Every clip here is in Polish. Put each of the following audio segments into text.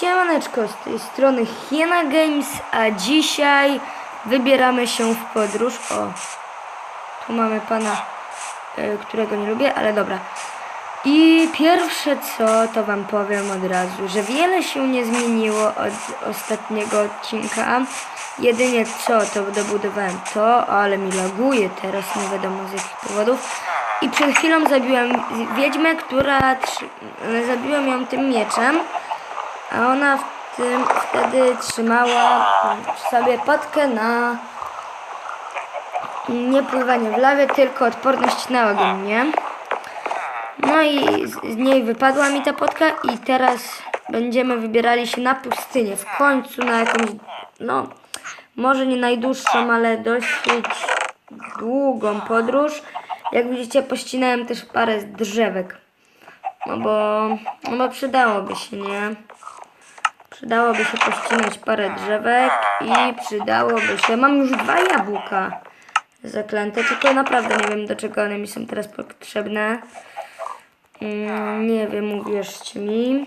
Siemaneczko, z tej strony Hiena Games, a dzisiaj wybieramy się w podróż. O, tu mamy pana, y, którego nie lubię, ale dobra. I pierwsze co, to wam powiem od razu, że wiele się nie zmieniło od ostatniego odcinka. Jedynie co, to dobudowałem to, ale mi laguje teraz, nie wiadomo z jakich powodów. I przed chwilą zabiłem wiedźmę, która, zabiłem ją tym mieczem. A ona w tym wtedy trzymała sobie potkę na nie pływanie w lawie, tylko odporność na ogień, nie? No i z, niej wypadła mi ta potka i teraz będziemy wybierali się na pustynię. W końcu na jakąś, no, może nie najdłuższą, ale dosyć długą podróż. Jak widzicie, pościnałem też parę drzewek. No bo, no bo przydałoby się, nie? Przydałoby się pościnać parę drzewek i przydałoby się... Mam już dwa jabłka zaklęte, tylko naprawdę nie wiem do czego one mi są teraz potrzebne. Mm, nie wiem, uwierzcie mi.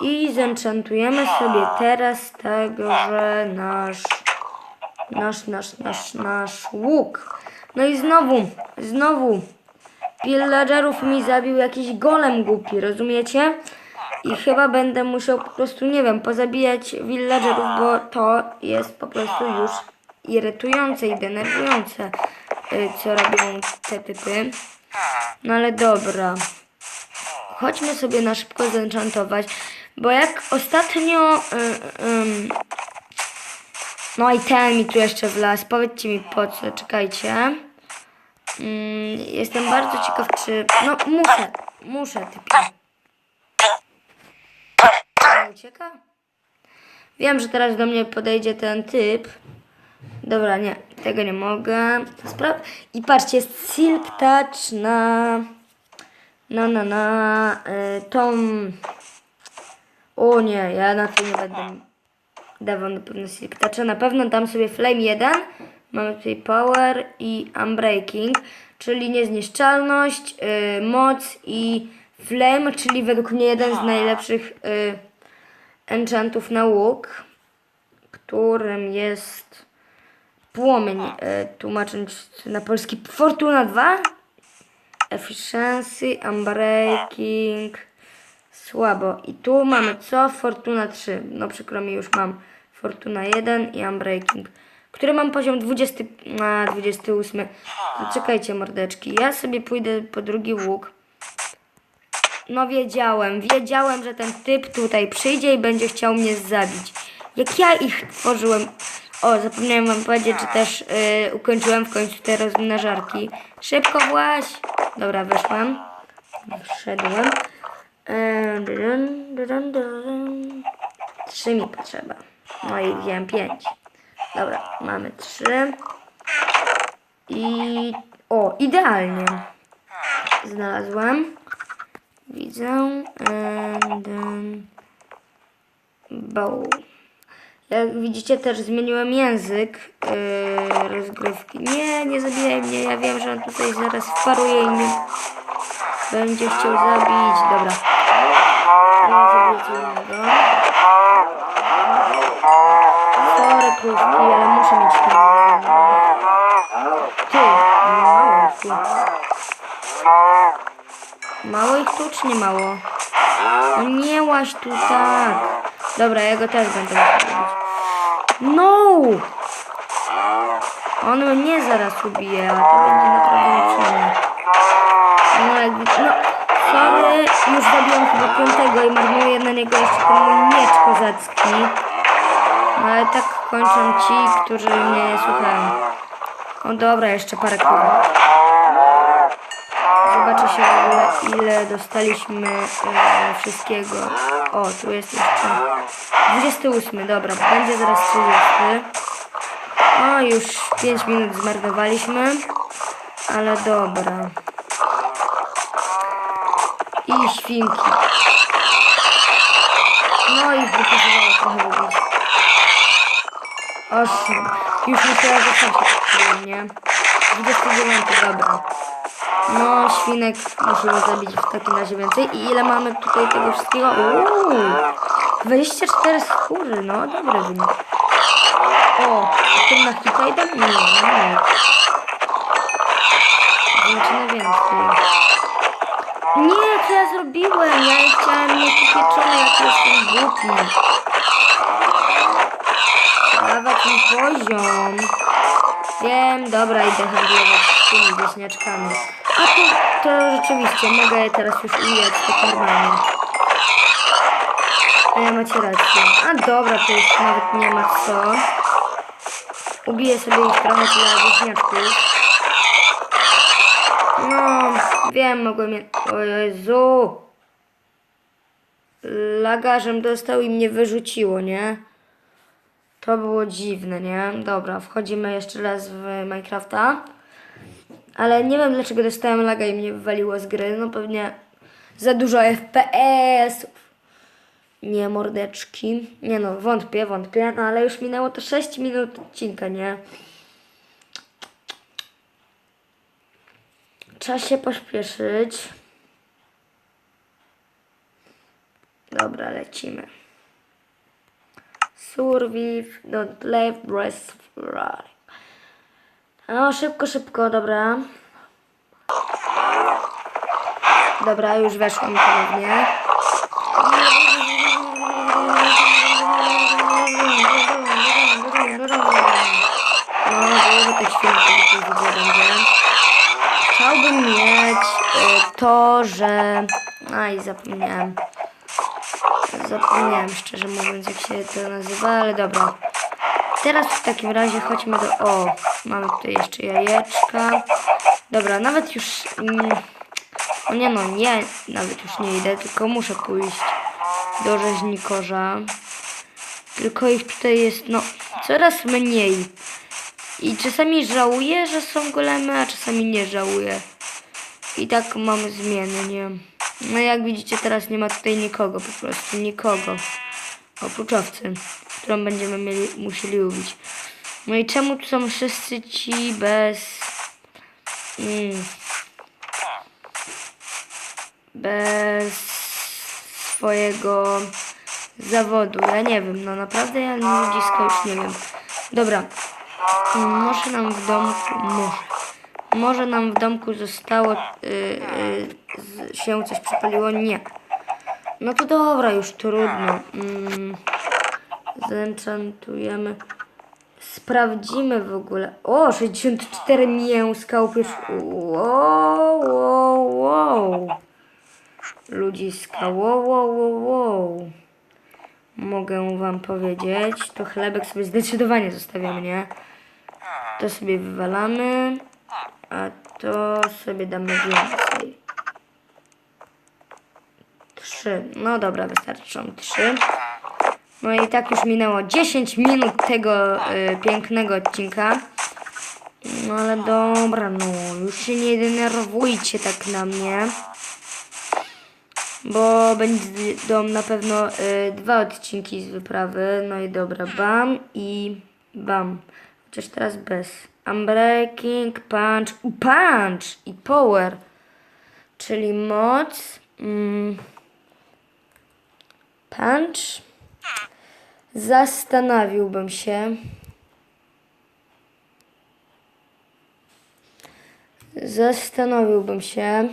I zenchantujemy sobie teraz tego, że nasz... Nasz, nasz, nasz, nasz łuk. No i znowu, znowu pillagerów mi zabił jakiś golem głupi, rozumiecie? I chyba będę musiał po prostu, nie wiem, pozabijać villagerów, bo to jest po prostu już irytujące i denerwujące, y, co robią te typy. No ale dobra. Chodźmy sobie na szybko zenchantować, bo jak ostatnio... Y, no i ten mi tu jeszcze wlazł. Powiedzcie mi po co, czekajcie. Mm, jestem bardzo ciekaw, czy... No muszę, muszę typie. Ucieka? Wiem, że teraz do mnie podejdzie ten typ. Dobra, nie, tego nie mogę. Spra I patrzcie, jest Silk Touch na... Na, na, na... Y, tą... O nie, ja na to nie będę dawał na pewno Silk Toucha. Na pewno dam sobie Flame 1. Mamy tutaj Power i Unbreaking, czyli niezniszczalność, y, moc i Flame, czyli według mnie jeden z najlepszych y, enchantów na łuk, którym jest płomień, y, tłumacząc na polski Fortuna 2, Efficiency, Unbreaking, słabo. I tu mamy co? Fortuna 3. No przykro mi, już mam Fortuna 1 i Unbreaking, który mam poziom 20, a, 28. No, czekajcie mordeczki, ja sobie pójdę po drugi łuk. No wiedziałem, wiedziałem, że ten typ tutaj przyjdzie i będzie chciał mnie zabić. Jak ja ich tworzyłem... O, zapomniałem wam powiedzieć, że też yy, ukończyłem w końcu te rozmnażarki. Szybko właź! Dobra, wyszłam. Wszedłem. Dun. Trzy mi potrzeba. No i wziąłem pięć. Dobra, mamy trzy. I... O, idealnie. Znalazłem. Widzę. And then bow. Jak widzicie też zmieniłem język yy, rozgrywki. Nie, nie zabijaj mnie. Ja wiem, że on tutaj zaraz wparuje i mnie będzie chciał zabić. Dobra. Innego. Sorry, krówki, ale muszę mieć ten. Ty, mało ich tu. Mało ich tu czy nie mało? No nie łaź tu tak. Dobra, ja go też będę robić. No! On mnie zaraz ubije, a to będzie naprawdę nieprzyjemne. No jakby, no, sorry, już zabiłem chyba piątego i marnuję na niego jeszcze ten mój miecz kozacki. No ale tak kończą ci, którzy mnie nie słuchają. O dobra, jeszcze parę krówek. Zobaczę się w ogóle ile dostaliśmy e, wszystkiego. O, tu jest jeszcze 28, dobra, będzie zaraz 30. O, już 5 minut zmarnowaliśmy. Ale dobra. I świnki. No i wypasowało trochę lubić. Osiem. Już sam się nie? 29, dobra. No, świnek musimy zabić w takim razie więcej. I ile mamy tutaj tego wszystkiego? Uuu, 24 skóry, no dobry wynik. O, tym na hita idę? Nie, nie. Na więcej. Nie, co ja zrobiłem? Ja nie chciałem mieć pieczone, jak jestem głupi. Dawać mi poziom. Wiem, dobra, idę handlować z tymi wieśniaczkami. To, to rzeczywiście, mogę teraz już ujeć tak normalnie. Ja macie rację. A dobra, to już nawet nie ma co. Ubiję sobie ich trochę dla wieśniaczków. No, wiem, mogłem je... O Jezu! Lagarzem dostał i mnie wyrzuciło, nie? To było dziwne, nie? Dobra, wchodzimy jeszcze raz w Minecrafta. Ale nie wiem dlaczego dostałem laga i mnie wywaliło z gry. No pewnie za dużo FPS-ów. Nie, mordeczki. Nie no, wątpię, wątpię. No ale już minęło to 6 minut odcinka, nie? Trzeba się pośpieszyć. Dobra, lecimy. Survive, don't leave rest right. No, szybko, szybko, dobra. Dobra, już weszłam ponownie. No, to świetnie, to będzie. Chciałbym mieć y, to, że... Aj, zapomniałem. Zapomniałem szczerze mówiąc jak się to nazywa, ale dobra. Teraz w takim razie chodźmy do... O, mamy tutaj jeszcze jajeczka. Dobra, nawet już... Mm, no nie no, nie, nawet już nie idę, tylko muszę pójść do rzeźnikorza. Tylko ich tutaj jest, no, coraz mniej. I czasami żałuję, że są golemy, a czasami nie żałuję. I tak mamy zmiany, nie? No jak widzicie teraz nie ma tutaj nikogo, po prostu nikogo. Oprócz owcy, którą będziemy mieli, musieli ubić. No i czemu tu są wszyscy ci bez... Mm, bez swojego zawodu. Ja nie wiem, no naprawdę ja ludziska już nie wiem. Dobra, może nam w domku, może, może nam w domku zostało, y, y, z, się coś przypaliło? Nie. No to dobra, już trudno. Mm, zenchantujemy. Sprawdzimy w ogóle. O, 64 mięska upierz. Wow, wow, wow. Ludziska, wow, wow, wow, wow. Mogę wam powiedzieć. To chlebek sobie zdecydowanie zostawiamy, nie? To sobie wywalamy. A to sobie damy więcej. Trzy. No dobra, wystarczą trzy. No i tak już minęło 10 minut tego y, pięknego odcinka. No ale dobra, no już się nie denerwujcie tak na mnie. Bo będą na pewno y, dwa odcinki z wyprawy. No i dobra, bam i bam. Chociaż teraz bez. Unbreaking, punch, u, punch i power. Czyli moc. Mm, punch. Zastanowiłbym się. Zastanowiłbym się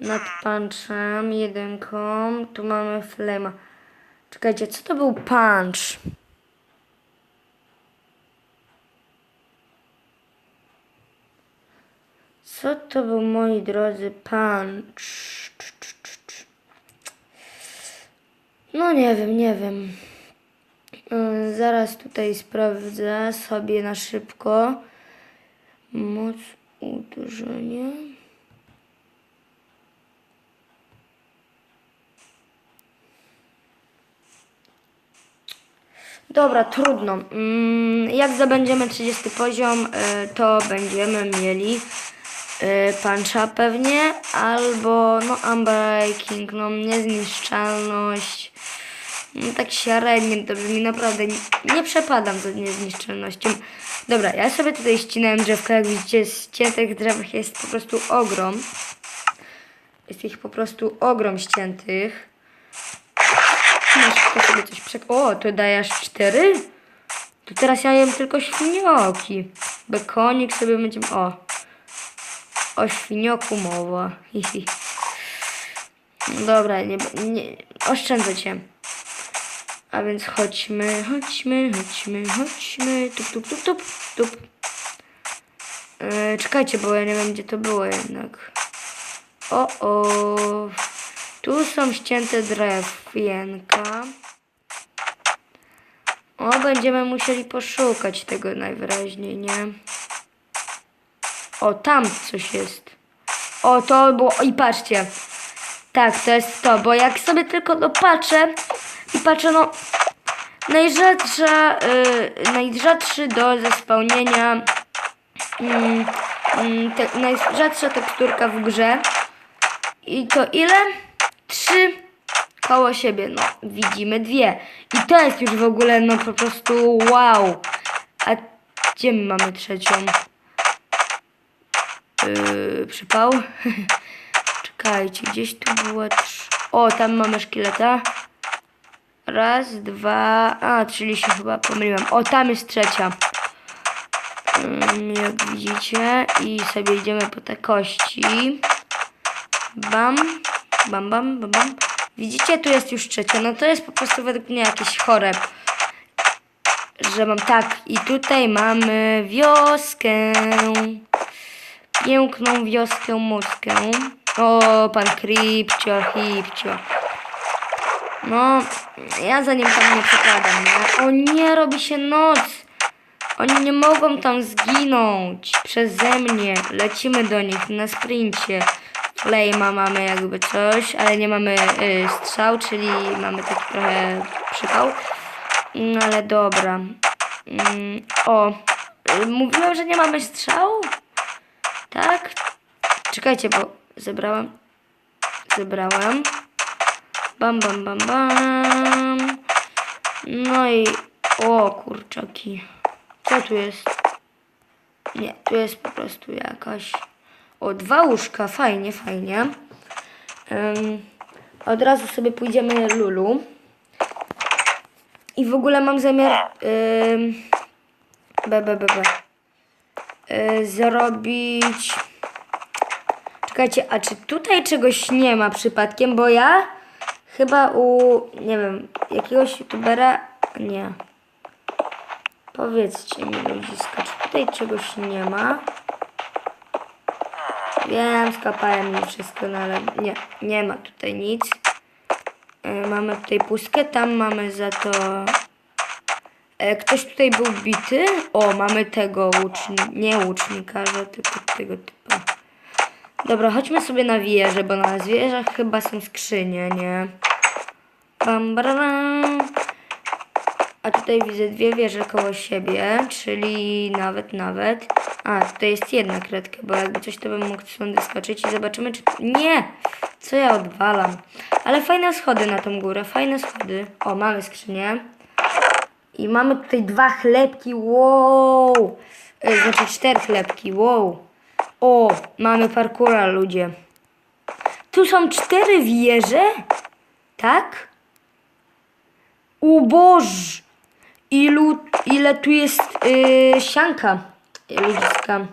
nad punchem, jedynką. Tu mamy flema. Czekajcie, co to był punch? Co to był, moi drodzy, punch? No nie wiem, nie wiem. Yy, Zaraz tutaj sprawdzę sobie na szybko. Moc uderzenia. Dobra, trudno. Mm, Jak zdobędziemy 30 poziom, y, to będziemy mieli puncha pewnie, albo no unbreaking, no niezniszczalność. No tak średnio, to brzmi naprawdę, nie, nie przepadam za niezniszczalnością. Dobra, ja sobie tutaj ścinałem drzewka, jak widzicie, ściętych drzew jest po prostu ogrom. Jest ich po prostu ogrom ściętych. szybko sobie coś przek... O, to dajesz cztery? To teraz ja jem tylko świnioki. Bekonik sobie będziemy... O. O świnioku mowa. Dobra, nie, nie oszczędzę cię. A więc chodźmy, chodźmy, chodźmy, chodźmy. Tup, tup, tup, tup, tup. E, czekajcie, bo ja nie wiem, gdzie to było jednak. O, o. Tu są ścięte drewienka. O, będziemy musieli poszukać tego najwyraźniej, nie? O, tam coś jest. O, to było... I patrzcie. Tak, to jest to, bo jak sobie tylko no patrzę i patrzę, no... Najrzadsza, y, najrzadszy do zespełnienia... Mm, te, najrzadsza teksturka w grze. I to ile? Trzy koło siebie. No, widzimy dwie. I to jest już w ogóle, no po prostu wow. A gdzie my mamy trzecią? Yy, przypał. Czekajcie, gdzieś tu była. O, tam mamy szkieleta. Raz, dwa... A, czyli się chyba pomyliłem. O, tam jest trzecia. Ym, jak widzicie. I sobie idziemy po te kości. Bam. Bam, bam, bam, bam. Widzicie, tu jest już trzecia. No to jest po prostu według mnie jakieś chore. Że mam tak. I tutaj mamy wioskę. Piękną wioskę Muskę. O, pan Kripcio, Hipcio. No, ja za nim tam nie przepadam, nie? O nie, robi się noc. Oni nie mogą tam zginąć przeze mnie. Lecimy do nich na sprincie. Flame'a mamy jakby coś, ale nie mamy y, strzał, czyli mamy taki trochę przypał. No ale dobra. Mm, o, y, mówiłem, że nie mamy strzału? Tak? Czekajcie, bo zebrałem. Zebrałem. Bam, bam, bam, bam. No i... O, kurczaki. Co tu jest? Nie, tu jest po prostu jakaś... O, dwa łóżka. Fajnie, fajnie. Ym, od razu sobie pójdziemy Lulu. I w ogóle mam zamiar... Ym, be, be, be, be. Y, zrobić... Czekajcie, a czy tutaj czegoś nie ma przypadkiem? Bo ja chyba u, nie wiem, jakiegoś youtubera... Nie. Powiedzcie mi ludziska, czy tutaj czegoś nie ma? Wiem, skapałem mi wszystko, no ale nie, nie ma tutaj nic. Y, mamy tutaj pustkę, tam mamy za to... E, ktoś tutaj był bity? O, mamy tego łucznika, nie łucznikarza, tylko tego typa. Dobra, chodźmy sobie na wieżę, bo na wieżach chyba są skrzynie, nie? Bam, baram. A tutaj widzę dwie wieże koło siebie, czyli nawet, nawet. A, tutaj jest jedna kredka, bo jakby coś to bym mógł stąd wyskoczyć i zobaczymy, czy... Nie! Co ja odwalam? Ale fajne schody na tą górę, fajne schody. O, mamy skrzynię. I mamy tutaj dwa chlebki, wow! E, Znaczy cztery chlebki, wow! O, mamy parkura, ludzie. Tu są cztery wieże? Tak? U Boż! Ilu, ile tu jest yy, sianka ludziska.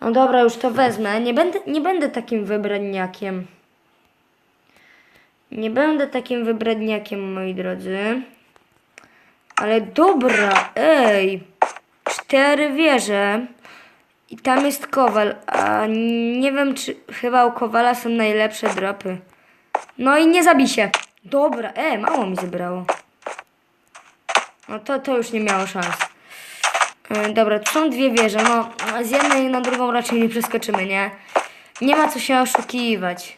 No dobra, już to wezmę. Nie będę, nie będę takim wybredniakiem. Nie będę takim wybredniakiem, moi drodzy. Ale dobra, ej. Cztery wieże. I tam jest kowal. A nie wiem, czy chyba u kowala są najlepsze dropy. No i nie zabij się. Dobra, e, mało mi zebrało. No to, to już nie miało szans. E, dobra, tu są dwie wieże. No, z jednej na drugą raczej nie przeskoczymy, nie? Nie ma co się oszukiwać.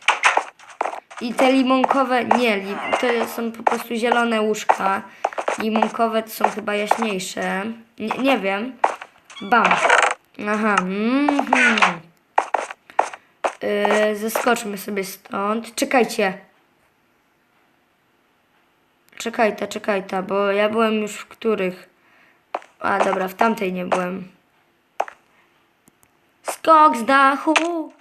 I te limonkowe, nie, li, to są po prostu zielone łóżka. Limonkowe to są chyba jaśniejsze. Nie, nie wiem. Bam. Aha. Mm -hmm. yy, zeskoczmy sobie stąd. Czekajcie. Czekajta, czekajta, bo ja byłem już w których. A dobra, w tamtej nie byłem. Skok z dachu.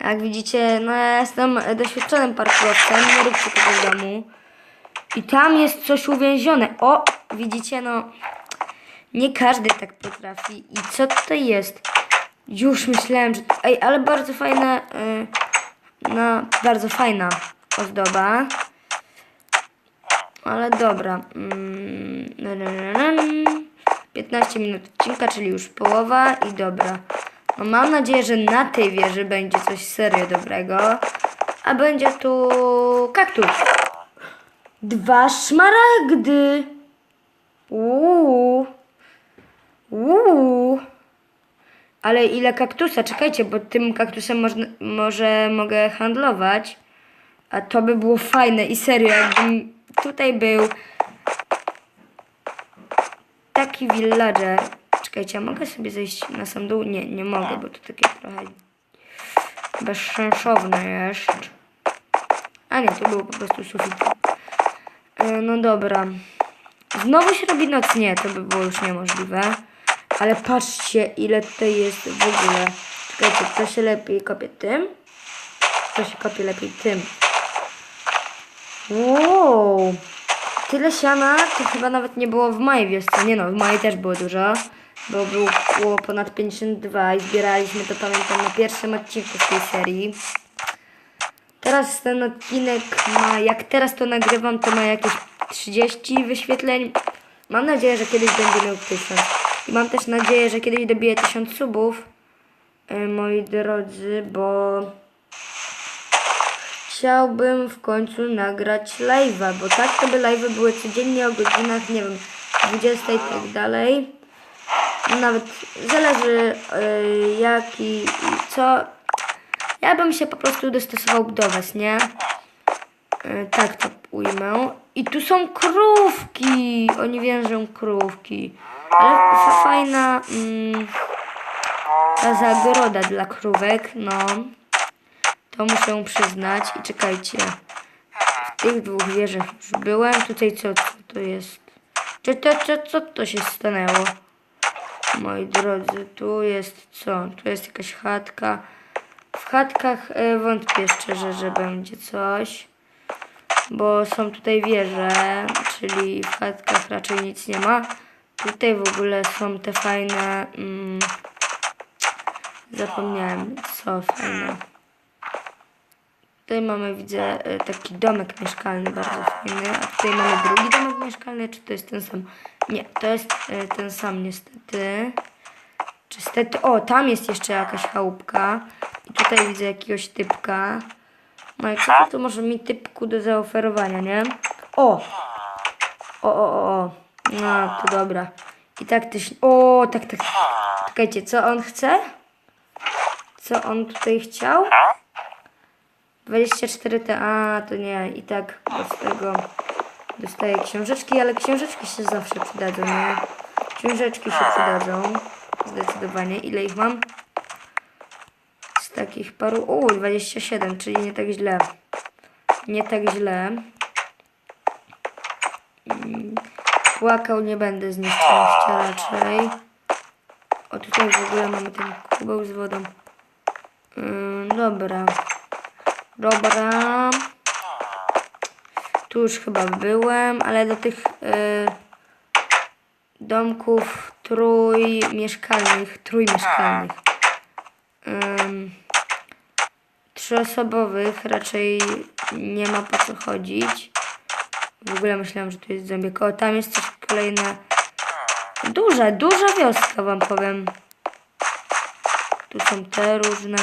Jak widzicie, no ja jestem doświadczonym parkurowcem, nie róbcie tego w domu. I tam jest coś uwięzione. O, widzicie, no. Nie każdy tak potrafi. I co tutaj jest? Już myślałem, że... Ej, ale bardzo fajna... Y, no, bardzo fajna ozdoba. Ale dobra. Mm, na, na, na, na. 15 minut odcinka, czyli już połowa i dobra. No mam nadzieję, że na tej wieży będzie coś serio dobrego. A będzie tu kaktus. Dwa szmaragdy. Uuu. Uuu. Ale ile kaktusa? Czekajcie, bo tym kaktusem można, może mogę handlować. A to by było fajne i serio, jakbym tutaj był taki villager. Czekajcie, a mogę sobie zejść na sam dół? Nie, nie mogę, bo to takie trochę bezsensowne jest. A nie, to było po prostu sufit. E, No dobra. Znowu się robi noc? Nie, to by było już niemożliwe. Ale patrzcie, ile tutaj jest w ogóle. Czekajcie, to się lepiej kopie tym. To się kopie lepiej tym. Wow. Tyle siana to chyba nawet nie było w mojej wiosce. Nie no, w mojej też było dużo. Bo było, ponad 52 i zbieraliśmy to pamiętam na pierwszym odcinku tej serii. Teraz ten odcinek ma, jak teraz to nagrywam, to ma jakieś 30 wyświetleń. Mam nadzieję, że kiedyś będzie miał 1000. I mam też nadzieję, że kiedyś dobiję 1000 subów, e, moi drodzy, bo chciałbym w końcu nagrać live'a, bo tak to by live'y były codziennie o godzinach, nie wiem, 20 i tak dalej. Nawet zależy yy, jak i, i co. Ja bym się po prostu dostosował do was, nie? Yy, tak to ujmę. I tu są krówki! Oni wiążą krówki. Ale fa- fajna mm, ta zagroda dla krówek, no. To muszę przyznać. I czekajcie. W tych dwóch wieżach już byłem. Tutaj co, co to jest? Czy to, co, co to się stanęło? Moi drodzy, tu jest co? Tu jest jakaś chatka. W chatkach e, wątpię szczerze, że będzie coś. Bo są tutaj wieże, czyli w chatkach raczej nic nie ma. Tutaj w ogóle są te fajne... Mm, zapomniałem, co fajne. Tutaj mamy, widzę, e, taki domek mieszkalny, bardzo fajny. A tutaj mamy drugi domek mieszkalny, czy to jest ten sam? Nie, to jest e, ten sam niestety. Czy stety... O, tam jest jeszcze jakaś chałupka. I tutaj widzę jakiegoś typka. No i co to tu może mi typku do zaoferowania, nie? O! O, o, o, o. No, to dobra. I tak też... O, tak, tak. Czekajcie, co on chce? Co on tutaj chciał? 24 T, a to nie, i tak z tego dostaję książeczki, ale książeczki się zawsze przydadzą, nie? Książeczki się przydadzą, zdecydowanie. Ile ich mam? Takich paru, u, 27, czyli nie tak źle. Nie tak źle. Mm, Płakał nie będę z nieszczęścia raczej. O, tutaj w ogóle mamy ten kubeł z wodą. Ym, dobra. Dobra. Tu już chyba byłem, ale do tych y, domków trójmieszkalnych, trójmieszkalnych, ym, trzyosobowych raczej nie ma po co chodzić. W ogóle myślałam, że tu jest zombiek. O, tam jest coś kolejne. Duża, duża wioska wam powiem. Tu są te różne.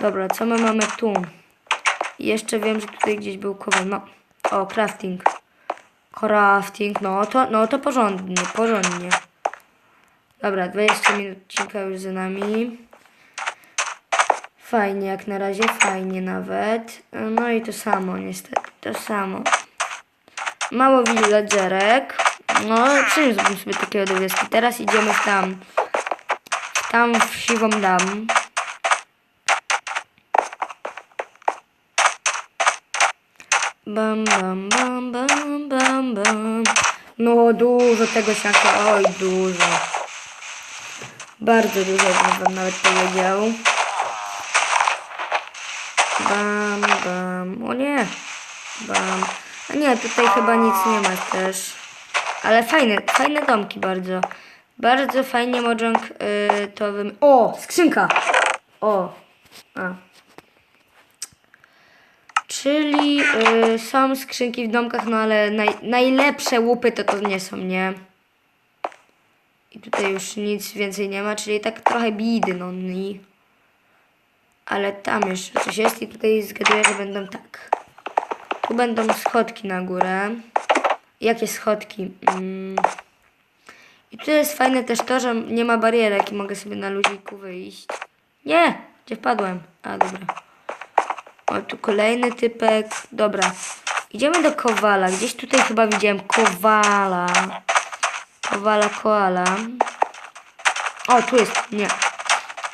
Dobra, co my mamy tu? Jeszcze wiem, że tutaj gdzieś był kowal. No. O, crafting. Crafting, no to, no to porządnie, porządnie. Dobra, 20 minut odcinka już za nami. Fajnie jak na razie, fajnie nawet. No i to samo niestety, to samo. Mało villagerek. No, przyniósłbym sobie takiego do wioski. Teraz idziemy tam. Tam w siwą dam. Bam, bam, bam, bam, bam, bam. No, dużo tego sianka, oj, dużo. Bardzo dużo, bym nawet powiedział. Bam, bam, o nie. Bam. A nie, tutaj chyba nic nie ma też. Ale fajne, fajne domki bardzo. Bardzo fajnie Mojang y, to wym... O, skrzynka! O, a. Czyli y, są skrzynki w domkach, no ale naj, najlepsze łupy to to nie są, nie? I tutaj już nic więcej nie ma, czyli tak trochę bidy, no i... Ale tam jeszcze coś jest i tutaj zgaduję, że będą tak. Tu będą schodki na górę. Jakie schodki? Mm. I tu jest fajne też to, że nie ma barierek i mogę sobie na luziku wyjść. Nie! Gdzie wpadłem? A, dobra. O, tu kolejny typek. Dobra. Idziemy do Kowala. Gdzieś tutaj chyba widziałem Kowala. Kowala, koala. O, tu jest. Nie.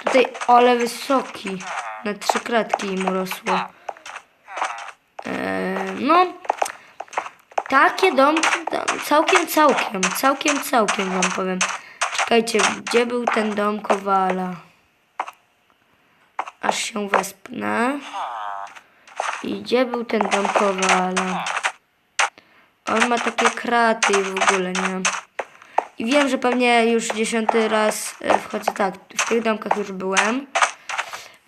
Tutaj, ale wysoki. Na trzy kratki mu rosło. Eee, no. Takie domki, dom- całkiem, całkiem, całkiem, całkiem wam powiem. Czekajcie, gdzie był ten dom Kowala? Aż się wespnę. I gdzie był ten dom Kowala? On ma takie kraty i w ogóle, nie? I wiem, że pewnie już dziesiąty raz e, wchodzę, tak, w tych domkach już byłem.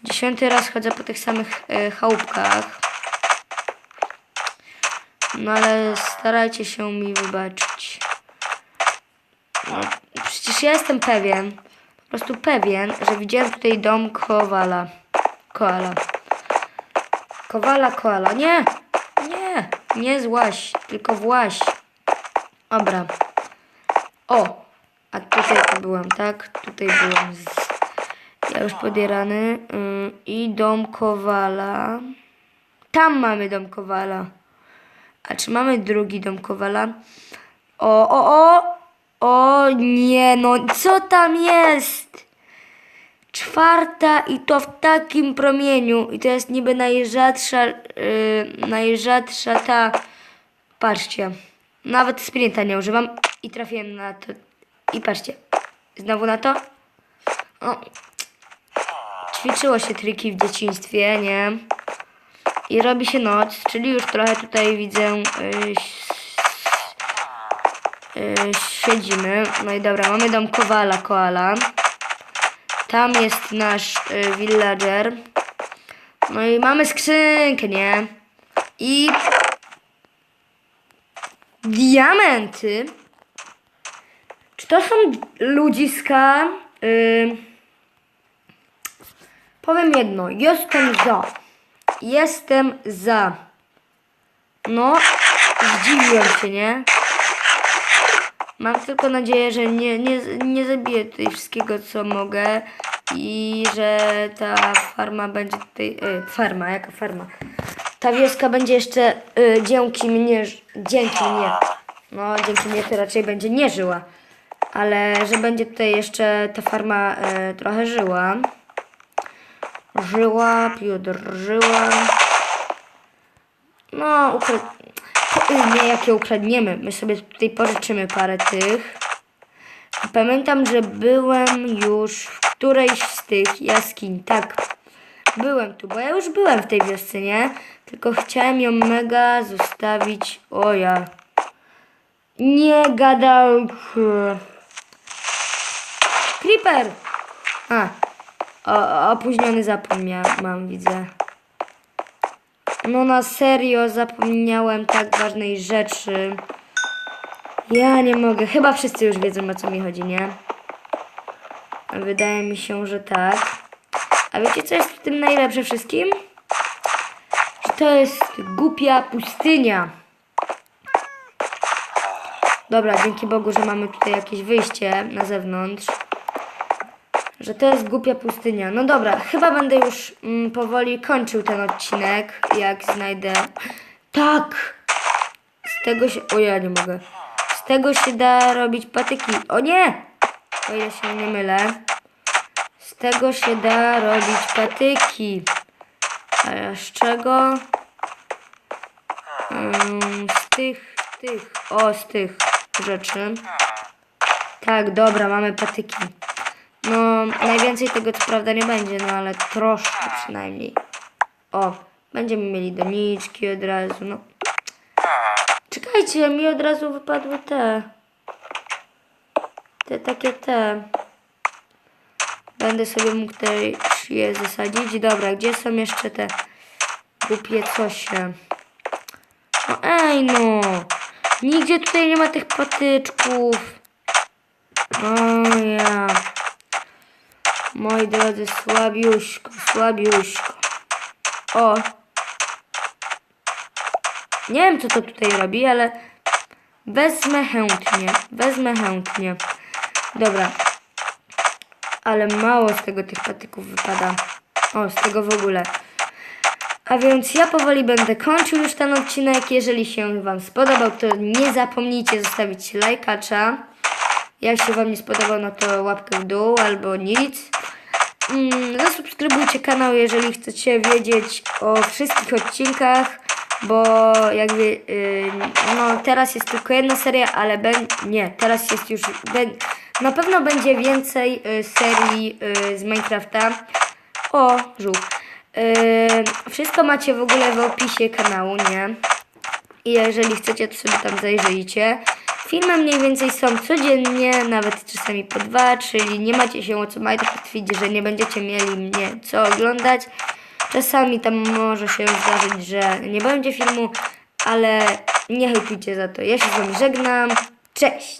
Dziesiąty raz chodzę po tych samych e, chałupkach. No ale starajcie się mi wybaczyć. No, przecież ja jestem pewien, po prostu pewien, że widziałem tutaj dom Kowala. Koala. Kowala, koala. Nie! Nie! Nie złaś, tylko właś. Dobra. O! A tutaj to byłem, tak? Tutaj byłem. Z... Ja już podierany. Ym, I dom Kowala. Tam mamy dom Kowala. A czy mamy drugi dom Kowala? O, o, o! O nie, no co tam jest? Czwarta i to w takim promieniu. I to jest niby najrzadsza, yy, najrzadsza ta... Patrzcie. Nawet sprinta nie używam i trafiłem na to. I patrzcie. Znowu na to. O. Ćwiczyło się triki w dzieciństwie, nie? I robi się noc, czyli już trochę tutaj widzę yy, yy, siedzimy. No i dobra, mamy dom Kowala, Koala. Tam jest nasz y, villager. No i mamy skrzynkę, nie? I diamenty. To są ludziska? Y, powiem jedno, jestem za. Jestem za. No, zdziwiłem się, nie? Mam tylko nadzieję, że nie, nie, nie zabiję tutaj wszystkiego, co mogę i że ta farma będzie tutaj... Y, farma, jaka farma? Ta wioska będzie jeszcze y, dzięki mnie... Dzięki mnie. No, dzięki mnie to raczej będzie nie żyła. Ale że będzie tutaj jeszcze ta farma y, trochę żyła. Żyła, Piotr żyła. No, ukra... jakie ukradniemy. My sobie tutaj pożyczymy parę tych. Pamiętam, że byłem już w którejś z tych jaskiń. Tak, byłem tu, bo ja już byłem w tej wiosce, nie? Tylko chciałem ją mega zostawić. O ja. Nie gadał. Creeper! A. O, opóźniony mia, mam, widzę. No na serio zapomniałem tak ważnej rzeczy. Ja nie mogę. Chyba wszyscy już wiedzą o co mi chodzi, nie? Wydaje mi się, że tak. A wiecie co jest w tym najlepsze wszystkim? Że to jest głupia pustynia. Dobra, dzięki Bogu, że mamy tutaj jakieś wyjście na zewnątrz. Że to jest głupia pustynia. No dobra, chyba będę już mm, powoli kończył ten odcinek, jak znajdę... Tak! Z tego się... O, ja nie mogę. Z tego się da robić patyki. O nie! O ile się nie mylę. Z tego się da robić patyki. A z czego? Ym, z tych, tych, o, z tych rzeczy. Tak, dobra, mamy patyki. No, najwięcej tego co prawda nie będzie, no ale troszkę przynajmniej. O, będziemy mieli doniczki od razu, no. Czekajcie, mi od razu wypadły te. Te takie te. Będę sobie mógł tutaj je zasadzić. Dobra, gdzie są jeszcze te głupie cosie? No ej no! Nigdzie tutaj nie ma tych patyczków. O ja. Moi drodzy, słabiuśko, słabiuśko. O. Nie wiem, co to tutaj robi, ale wezmę chętnie. Wezmę chętnie. Dobra. Ale mało z tego tych patyków wypada. O, z tego w ogóle. A więc ja powoli będę kończył już ten odcinek. Jeżeli się Wam spodobał, to nie zapomnijcie zostawić lajkacza. Jak się Wam nie spodobał, no to łapkę w dół albo nic. Mm, zasubskrybujcie kanał, jeżeli chcecie wiedzieć o wszystkich odcinkach, bo jakby, yy, no teraz jest tylko jedna seria, ale nie, teraz jest już, na pewno będzie więcej y, serii y, z Minecrafta. O, żółw. Wszystko macie w ogóle w opisie kanału, nie? I jeżeli chcecie, to sobie tam zajrzyjcie. Filmy mniej więcej są codziennie, nawet czasami po dwa, czyli nie macie się o co martwić, że nie będziecie mieli mnie co oglądać. Czasami tam może się zdarzyć, że nie będzie filmu, ale nie hejtujcie za to. Ja się z wami żegnam. Cześć!